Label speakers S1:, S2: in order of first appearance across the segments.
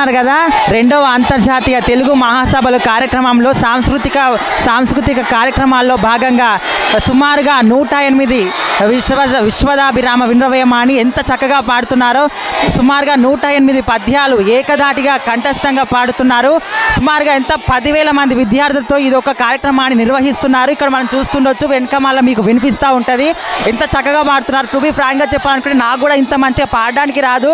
S1: చూస్తున్నారు కదా రెండవ అంతర్జాతీయ తెలుగు మహాసభలు కార్యక్రమంలో సాంస్కృతిక సాంస్కృతిక కార్యక్రమాల్లో భాగంగా సుమారుగా నూట ఎనిమిది విశ్వ విశ్వదాభిరామ వినవయమాని ఎంత చక్కగా పాడుతున్నారో సుమారుగా నూట ఎనిమిది పద్యాలు ఏకధాటిగా కంఠస్థంగా పాడుతున్నారు. సుమారుగా ఎంత పదివేల మంది విద్యార్థులతో ఇది ఒక కార్యక్రమాన్ని నిర్వహిస్తున్నారు. ఇక్కడ మనం చూస్తుండొచ్చు వెనకమాల మీకు వినిపిస్తూ ఉంటుంది. ఎంత చక్కగా పాడుతున్నారు. టు బి ఫ్రాంక్గా చెప్పాలనుకుంటే నాకు కూడా ఇంత మంచిగా పాడడానికి రాదు.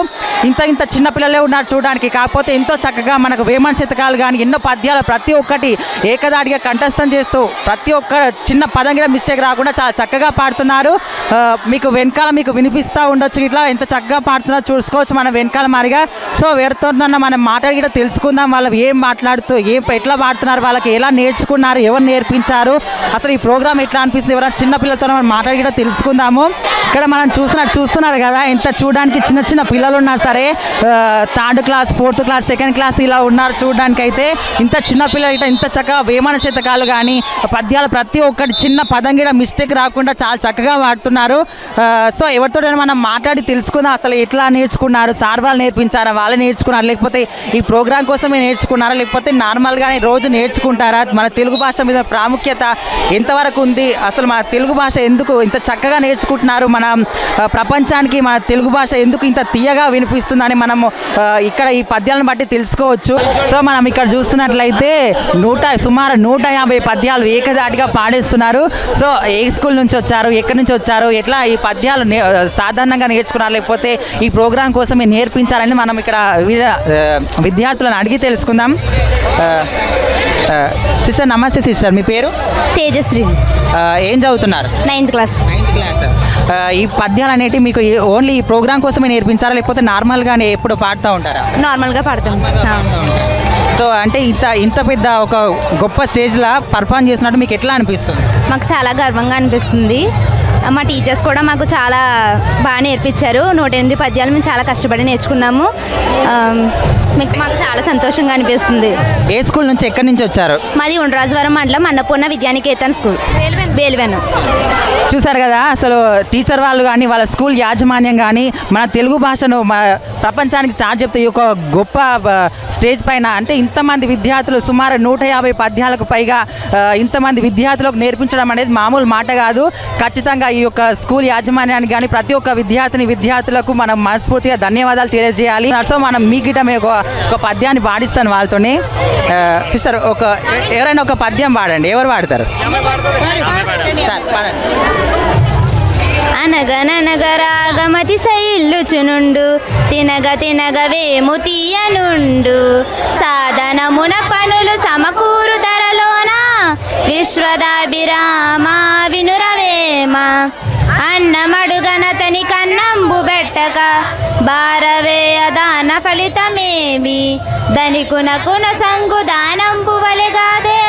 S1: ఇంత ఇంత చిన్న పిల్లలే ఉన్నారు చూడడానికి. కాకపోతే ఎంతో చక్కగా మనకు వేమన శతకాలు కానీ ఎన్నో పద్యాలు ప్రతి ఒక్కటి ఏకదాటిగా కంఠస్థం చేస్తూ ప్రతి ఒక్క చిన్న పదం కూడా మిస్టేక్ రాకుండా చాలా చక్కగా పాడుతున్నారు. మీకు వెనకాల మీకు వినిపిస్తూ ఉండొచ్చు ఇట్లా ఎంత చక్కగా పాడుతున్నారో చూసుకోవచ్చు మనం వెనకాల మారిగా. సో ఎవరితో మనం మాట్లాడి కూడా తెలుసుకుందాం. వాళ్ళు ఏం మాట్లాడుతూ ఏం ఎట్లా పాడుతున్నారు వాళ్ళకి ఎలా నేర్చుకున్నారు ఎవరు నేర్పించారు అసలు ఈ ప్రోగ్రామ్ ఎట్లా అనిపిస్తుంది ఎవరైనా చిన్న పిల్లలతో మనం మాట్లాడి కూడా తెలుసుకుందాము. ఇక్కడ మనం చూసినట్టు చూస్తున్నారు కదా ఎంత చూడడానికి చిన్న చిన్న పిల్లలు ఉన్నా సరే third class fourth class second class ఇలా ఉన్నారు చూడడానికి అయితే ఇంత చిన్న పిల్లలు ఇట్లా ఇంత చక్కగా వేమన శతకాలు కానీ పద్యాలు ప్రతి ఒక్కటి చిన్న పదం కూడా మిస్టేక్ రాకుండా చాలా చక్కగా వాడుతున్నారు. సో ఎవరితోటైనా మనం మాట్లాడి తెలుసుకుందాం అసలు ఎట్లా నేర్చుకున్నారు సార్ వాళ్ళు నేర్పించారా వాళ్ళు నేర్చుకున్నారు లేకపోతే ఈ ప్రోగ్రాం కోసమే నేర్చుకున్నారా లేకపోతే నార్మల్గానే రోజు నేర్చుకుంటారా? మన తెలుగు భాష మీద ప్రాముఖ్యత ఎంతవరకు ఉంది? అసలు మన తెలుగు భాష ఎందుకు ఇంత చక్కగా నేర్చుకుంటున్నారు? మన ప్రపంచానికి మన తెలుగు భాష ఎందుకు ఇంత తీయగా వినిపిస్తుందని మనము ఇక్కడ ఈ పద్యాలను బట్టి తెలుసుకోవచ్చు. సో మనం ఇక్కడ చూస్తున్నట్లయితే నూట సుమారు నూట యాభై పద్యాలు ఏకధాటిగా పాడేస్తున్నారు. సో ఏ స్కూల్ నుంచి వచ్చారు ఎక్కడి నుంచి వచ్చారు ఎట్లా ఈ పద్యాలు సాధారణంగా నేర్చుకున్నారు లేకపోతే ఈ ప్రోగ్రాం కోసం నేర్పించారని మనం ఇక్కడ విద్యార్థులను అడిగి తెలుసుకుందాం. సిస్టర్ నమస్తే సిస్టర్. మీ పేరు?
S2: తేజశ్రీ.
S1: ఏం చదువుతున్నారు?
S2: నైన్త్ క్లాస్
S1: నైన్త్ క్లాస్ ఈ పద్యాలు అనేటివి మీకు ఓన్లీ ఈ ప్రోగ్రామ్ కోసమే నేర్పించారా? లేకపోతే నార్మల్గానే ఎప్పుడు పాడుతూ ఉంటారా?
S2: నార్మల్గా పాడతాం.
S1: సో అంటే ఇంత ఇంత పెద్ద ఒక గొప్ప స్టేజ్లో పర్ఫామ్ చేసినట్టు మీకు ఎట్లా అనిపిస్తుంది?
S2: మాకు చాలా గర్వంగా అనిపిస్తుంది. మా టీచర్స్ కూడా మాకు చాలా బాగా నేర్పించారు. నూట ఎనిమిది పద్యాలు మేము చాలా కష్టపడి నేర్చుకున్నాము. మీకు మాకు చాలా సంతోషంగా అనిపిస్తుంది.
S1: ఏ స్కూల్ నుంచి ఎక్కడి నుంచి వచ్చారు?
S2: మాది ఉండరాజవరం మండలం అన్నపూర్ణ విద్యానికేతన్ స్కూల్. బేలువెను
S1: చూసారు కదా అసలు టీచర్ వాళ్ళు కానీ వాళ్ళ స్కూల్ యాజమాన్యం కానీ మన తెలుగు భాషను మన ప్రపంచానికి చాటి చెప్తే ఈ యొక్క గొప్ప స్టేజ్ పైన అంటే ఇంతమంది విద్యార్థులు సుమారు నూట యాభై పద్యాలకు పైగా ఇంతమంది విద్యార్థులకు నేర్పించడం అనేది మామూలు మాట కాదు. ఖచ్చితంగా ఈ యొక్క స్కూల్ యాజమాన్యానికి కానీ ప్రతి ఒక్క విద్యార్థిని విద్యార్థులకు మనం మనస్ఫూర్తిగా ధన్యవాదాలు తెలియజేయాలి. సో మనం మీ గిట మీ ఒక ఒక పద్యాన్ని పాడిస్తాను వాళ్ళతోని. సిస్టర్ ఒక ఎవరైనా ఒక పద్యం పాడండి. ఎవరు పాడతారు? సార్ పాడండి.
S2: అనగననగరాగమతి శైల్లుచునుండు తినగ తినగ వేము తీయనుండు సాధనమున పనులు సమకూరు విశ్వదాభిరామ వినురవేమ అన్నమడుగనతని కన్నంబు బెట్టక భారవేయ దాన ఫలితమేమి. ధనికునకున సంగు దానంబు వలెగాదే.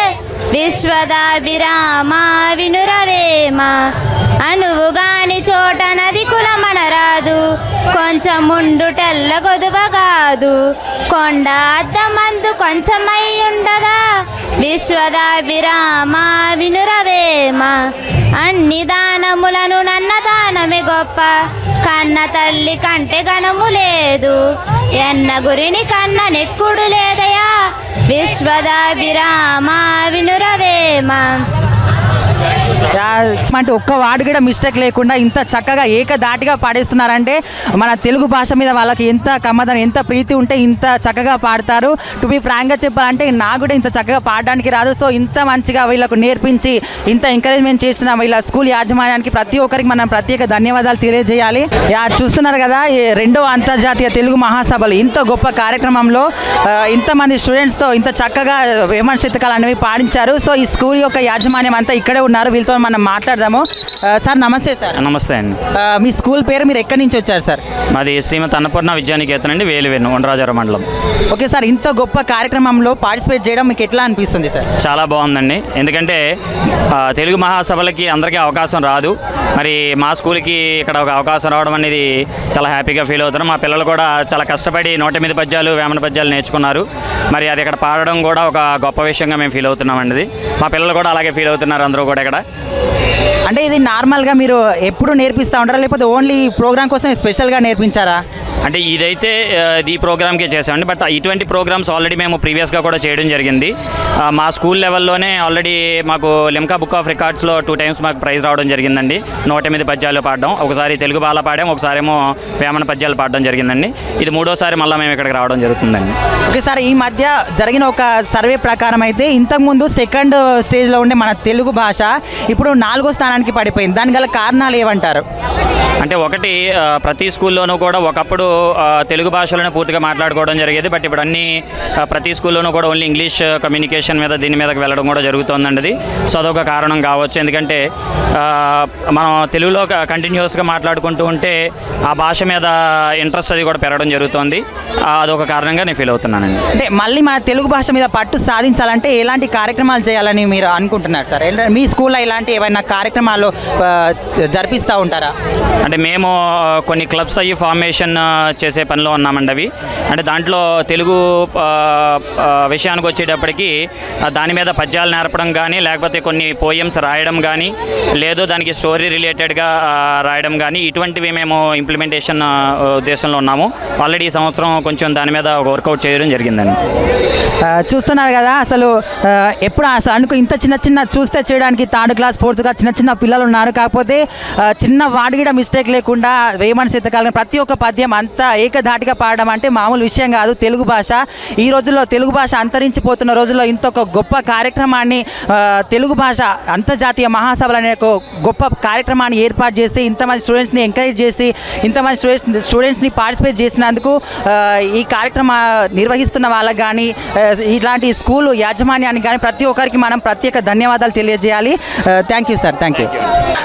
S2: విశ్వదాభిరామ వినురవేమ అనువుగాని చోట నది కులమనరాదు. కొంచెం ఉండుటెల్ల గొదువ కాదు కొండ అద్దమందు కొంచెమై ఉండదా. విశ్వదాభిరామ వినురవేమ? అన్ని దానములను నన్న దానమే గొప్ప. కన్న తల్లి కంటే గణము లేదు. ఎన్న గురిని కన్న నెక్కుడు లేదయా? విశ్వదాభిరామ వినురవేమ?
S1: అంటే ఒక్క వాడు కూడా మిస్టేక్ లేకుండా ఇంత చక్కగా ఏకదాటిగా పాడేస్తున్నారంటే మన తెలుగు భాష మీద వాళ్ళకి ఎంత కమ్మదనం ఎంత ప్రీతి ఉంటే ఇంత చక్కగా పాడతారు. టు బి ఫ్రాంక్గా చెప్పాలంటే నాకు కూడా ఇంత చక్కగా పాడడానికి రాదు. సో ఇంత మంచిగా వీళ్ళకు నేర్పించి ఇంత ఎంకరేజ్మెంట్ చేసిన వీళ్ళ స్కూల్ యాజమాన్యానికి ప్రతి ఒక్కరికి మనం ప్రత్యేక ధన్యవాదాలు తెలియజేయాలి. యా చూస్తున్నారు కదా ఈ రెండో అంతర్జాతీయ తెలుగు మహాసభలు. ఇంత గొప్ప కార్యక్రమంలో ఇంతమంది స్టూడెంట్స్తో ఇంత చక్కగా వేమన శతకాలు అనేవి పాడించారు. సో ఈ స్కూల్ యొక్క యాజమాన్యం అంతా ఇక్కడే ఉన్నారు. వీళ్ళతో మనం మాట్లాడదాము. సార్ నమస్తే సార్.
S3: నమస్తే అండి.
S1: మీ స్కూల్ పేరు మీరు ఎక్కడి నుంచి వచ్చారు సార్?
S3: మాది శ్రీమతి అన్నపూర్ణ విద్యానికేతన్ అండి వేలువెన్ను ఉండరాజార మండలం.
S1: ఓకే సార్ ఇంత గొప్ప కార్యక్రమంలో పార్టిసిపేట్ చేయడం మీకు ఎట్లా అనిపిస్తుంది సార్?
S3: చాలా బాగుందండి. ఎందుకంటే తెలుగు మహాసభలకి అందరికీ అవకాశం రాదు. మరి మా స్కూల్కి ఇక్కడ ఒక అవకాశం రావడం అనేది చాలా హ్యాపీగా ఫీల్ అవుతున్నాం. మా పిల్లలు కూడా చాలా కష్టపడి నూట ఎనిమిది పద్యాలు వేమన పద్యాలు నేర్చుకున్నారు. మరి అది ఇక్కడ పాడడం కూడా ఒక గొప్ప విషయంగా మేము ఫీల్ అవుతున్నామండి మా పిల్లలు కూడా అలాగే ఫీల్ అవుతున్నారు అందరూ కూడా ఇక్కడ.
S1: అంటే ఇది నార్మల్గా మీరు ఎప్పుడు నేర్పిస్తూ ఉంటారా? లేకపోతే ఓన్లీ ప్రోగ్రామ్ కోసం స్పెషల్గా నేర్పించారా?
S3: అంటే ఇదైతే ఈ ప్రోగ్రామ్కే చేసామండి బట్ ఇటువంటి ప్రోగ్రామ్స్ ఆల్రెడీ మేము ప్రీవియస్గా కూడా చేయడం జరిగింది. మా స్కూల్ లెవెల్లోనే ఆల్రెడీ మాకు లిమ్కా బుక్ ఆఫ్ రికార్డ్స్లో టూ టైమ్స్ మాకు ప్రైజ్ రావడం జరిగిందండి. నూట ఎనిమిది పద్యాలు పాడడం. ఒకసారి తెలుగు బాల పాడాం ఒకసారి ఏమో వేమన పద్యాలు పాడడం జరిగిందండి. ఇది మూడోసారి మళ్ళీ మేము ఇక్కడికి రావడం జరుగుతుందండి.
S1: ఓకే సార్ ఈ మధ్య జరిగిన ఒక సర్వే ప్రకారం అయితే ఇంతకుముందు సెకండ్ స్టేజ్లో ఉండే మన తెలుగు భాష ఇప్పుడు నాలుగో స్థానానికి పడిపోయింది. దాని గల కారణాలు ఏమంటారు
S3: అంటే ఒకటి ప్రతి స్కూల్లోనూ కూడా ఒకప్పుడు తెలుగు భాషలోనే పూర్తిగా మాట్లాడుకోవడం జరిగేది. బట్ ఇప్పుడు అన్ని ప్రతి స్కూల్లోనూ కూడా ఓన్లీ ఇంగ్లీష్ కమ్యూనికేషన్ మీద దీని మీదకి వెళ్ళడం కూడా జరుగుతుందండి. అది సో అదొక కారణం కావచ్చు. ఎందుకంటే మనం తెలుగులో కంటిన్యూస్గా మాట్లాడుకుంటూ ఉంటే ఆ భాష మీద ఇంట్రెస్ట్ అది కూడా పెరగడం జరుగుతుంది. అదొక కారణంగా నేను ఫీల్ అవుతున్నానండి.
S1: అంటే మళ్ళీ మన తెలుగు భాష మీద పట్టు సాధించాలంటే ఎలాంటి కార్యక్రమాలు చేయాలని మీరు అనుకుంటున్నారు సార్? మీ స్కూల్లో ఇలాంటి ఏమైనా కార్యక్రమాలు జరిపిస్తూ ఉంటారా?
S3: అంటే మేము కొన్ని క్లబ్స్ అయ్యి ఫార్మేషన్ చేసే పనిలో ఉన్నామండి అవి. అంటే దాంట్లో తెలుగు విషయానికి వచ్చేటప్పటికి దాని మీద పద్యాలు నేర్పడం కానీ లేకపోతే కొన్ని పోయమ్స్ రాయడం కానీ లేదు దానికి స్టోరీ రిలేటెడ్గా రాయడం కానీ ఇటువంటివి మేము ఇంప్లిమెంటేషన్ ఉద్దేశంలో ఉన్నాము. ఆల్రెడీ ఈ సంవత్సరం కొంచెం దాని మీద వర్కౌట్ చేయడం జరిగిందండి.
S1: చూస్తున్నారు కదా అసలు ఆ, ఎప్పుడు అసలు ఇంత చిన్న చిన్న చూస్తే చేయడానికి థర్డ్ క్లాస్ ఫోర్త్ క్లాస్ చిన్న చిన్న పిల్లలు ఉన్నారు. కాకపోతే చిన్న వాడి కూడా మిస్టేక్ లేకుండా వేమన శతకాలం ప్రతి ఒక్క పద్యం అంతా ఏకధాటిగా పాడడం అంటే మామూలు విషయం కాదు. తెలుగు భాష ఈ రోజుల్లో తెలుగు భాష అంతరించిపోతున్న రోజుల్లో ఇంత ఒక గొప్ప కార్యక్రమాన్ని తెలుగు భాష అంతర్జాతీయ మహాసభలు అనే ఒక గొప్ప కార్యక్రమాన్ని ఏర్పాటు చేసి ఇంతమంది స్టూడెంట్స్ని ఎంకరేజ్ చేసి ఇంతమంది స్టూడెంట్స్ స్టూడెంట్స్ని పార్టిసిపేట్ చేసినందుకు ఈ కార్యక్రమ నిర్వహిస్తున్న వాళ్ళకి కానీ ఇలాంటి స్కూల్ యాజమాన్యానికి కానీ ప్రతి ఒక్కరికి మనం ప్రత్యేక ధన్యవాదాలు తెలియజేయాలి. Thank you sir thank you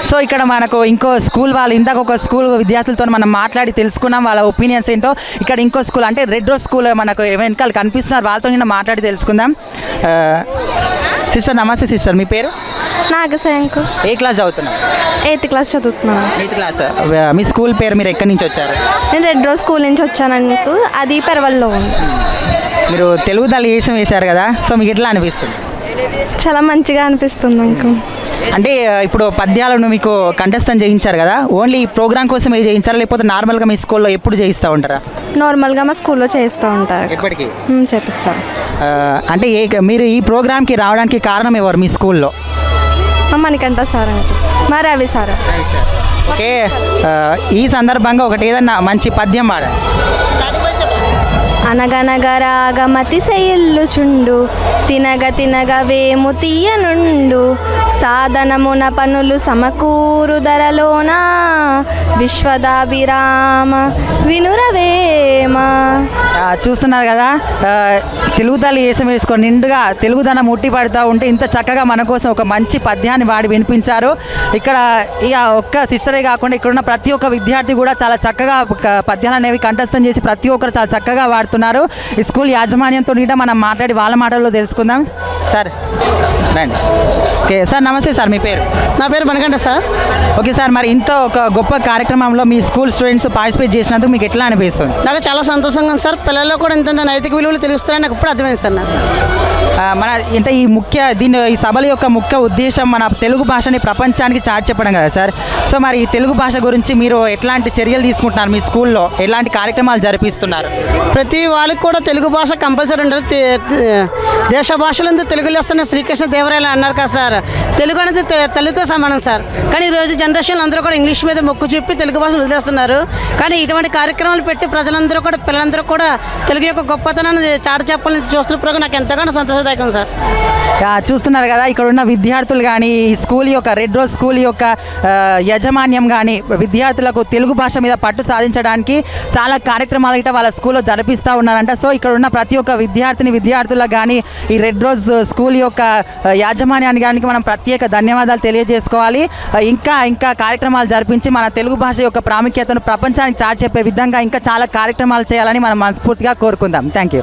S1: so ఇక్కడ మనకు ఇంకో స్కూల్ వాళ్ళు ఇందాక ఒక స్కూల్ విద్యార్థులతో మనం మాట్లాడి తెలుసుకున్నాం వాళ్ళ ఒపీనియన్స్ ఏంటో. ఇక్కడ ఇంకో స్కూల్ అంటే రెడ్ రోజ్ స్కూల్ మనకు వెనకాల కనిపిస్తున్నారు. వాళ్ళతో నిన్న మాట్లాడి తెలుసుకుందాం. సిస్టర్ నమస్తే సిస్టర్. మీ పేరు?
S4: నాగసాయంకు
S1: ఏ క్లాస్ చదువుతున్నారు
S4: ఎయిత్ క్లాస్ చదువుతున్నాను.
S1: Eighth class. మీ స్కూల్ పేరు మీరు ఎక్కడి నుంచి వచ్చారు?
S4: నేను రెడ్ రోజ్ స్కూల్ నుంచి వచ్చానంటూ అది పెరవల్లో ఉంది.
S1: మీరు తెలుగు తల్లి వేసం వేశారు కదా సో మీకు ఎట్లా అనిపిస్తుంది?
S4: చాలా మంచిగా అనిపిస్తుంది నాకు
S1: అంటే ఇప్పుడు పద్యాలను మీకు కంఠస్థం చేయించారు కదా ఓన్లీ ఈ ప్రోగ్రామ్ కోసమే చేయించారా లేకపోతే నార్మల్గా మీ స్కూల్లో ఎప్పుడు చేయిస్తూ ఉంటారా?
S4: నార్మల్గా మా స్కూల్లో చేస్తూ ఉంటారు.
S1: ఎప్పటికీ? ఆ, అంటే ఏ మీరు ఈ ప్రోగ్రామ్కి రావడానికి కారణం ఎవరు మీ స్కూల్లో?
S4: మణికంఠ సార్ అంటే. మా రవి సార్.
S1: ఓకే ఈ సందర్భంగా ఒకటి ఏదన్నా మంచి పద్యం పాడండి.
S4: అనగనగరాగమతి శైల్లుచుండు తినగ తినగ వేము తీయనుండు. సాధనమున పనులు సమకూరు ధరలోన. విశ్వదాభిరామ వినురవేమ.
S1: చూస్తున్నారు కదా తెలుగు తల్లి వేసం వేసుకొని నిండుగా తెలుగుదనం ఉట్టి పడుతూ ఉంటే ఇంత చక్కగా మన కోసం ఒక మంచి పద్యాన్ని వాడి వినిపించారు. ఇక్కడ ఇక ఒక్క సిస్టరే కాకుండా ఇక్కడున్న ప్రతి ఒక్క విద్యార్థి కూడా చాలా చక్కగా పద్యాలు అనేవి కంఠస్థం చేసి ప్రతి ఒక్కరు చాలా చక్కగా వాడుతున్నారు. ఈ స్కూల్ యాజమాన్యంతో నీట మనం మాట్లాడి వాళ్ళ మాటల్లో తెలుసుకుందాం. సార్. రండి. ఓకే సార్ నమస్తే సార్ మీ పేరు?
S5: నా పేరు మనకంట సార్.
S1: ఓకే సార్ మరి ఇంత ఒక గొప్ప కార్యక్రమంలో మీ స్కూల్ స్టూడెంట్స్ పార్టిసిపేట్ చేసినందుకు మీకు ఎట్లా అనిపిస్తుంది?
S5: నాకు చాలా సంతోషంగా ఉంది సార్. పిల్లల్లో కూడా ఇంత నైతిక విలువలు తెలుస్తాయని నాకు ఇప్పుడు అర్థమైంది సార్ నాకు.
S1: మన అంటే ఈ ముఖ్య దీని ఈ సభల యొక్క ముఖ్య ఉద్దేశం మన తెలుగు భాషని ప్రపంచానికి చాటి చెప్పడం కదా సార్. సో మరి ఈ తెలుగు భాష గురించి మీరు ఎట్లాంటి చర్యలు తీసుకుంటున్నారు మీ స్కూల్లో? ఎలాంటి కార్యక్రమాలు జరిపిస్తున్నారు?
S5: ప్రతి వాళ్ళకి కూడా తెలుగు భాష కంపల్సరీ ఉంటుంది దేశ భాషలందు తెలుగు లెస్సని శ్రీకృష్ణ దేవరాయలు అన్నారు కదా సార్. తెలుగు అనేది తల్లితో సమానం సార్. కానీ ఈరోజు జనరేషన్లు అందరూ కూడా ఇంగ్లీష్ మీద మొక్కు చెప్పి తెలుగు భాషను వదిలేస్తున్నారు. కానీ ఇటువంటి కార్యక్రమాలు పెట్టి ప్రజలందరూ కూడా పిల్లలందరూ కూడా తెలుగు యొక్క గొప్పతనాన్ని చాటి చెప్పాలని చూస్తున్నప్పుడు నాకు ఎంతగానో సంతోషదాయకం సార్.
S1: చూస్తున్నారు కదా ఇక్కడ ఉన్న విద్యార్థులు కానీ ఈ స్కూల్ యొక్క రెడ్ రోజ్ స్కూల్ యొక్క యాజమాన్యం కానీ విద్యార్థులకు తెలుగు భాష మీద పట్టు సాధించడానికి చాలా కార్యక్రమాలు ఇట వాళ్ళ స్కూల్లో జరిపిస్తూ ఉన్నారంట. సో ఇక్కడ ఉన్న ప్రతి ఒక్క విద్యార్థిని విద్యార్థులకు కానీ ఈ రెడ్ రోజ్ స్కూల్ యొక్క యాజమాన్యాన్ని యాజమాన్యానికి కానీ మనం ప్రత్యేక ధన్యవాదాలు తెలియజేసుకోవాలి. ఇంకా ఇంకా కార్యక్రమాలు జరిపించి మన తెలుగు భాష యొక్క ప్రాముఖ్యతను ప్రపంచానికి చాటి చెప్పే విధంగా ఇంకా చాలా కార్యక్రమాలు చేయాలని మనం మనస్ఫూర్తిగా కోరుకుందాం. Thank you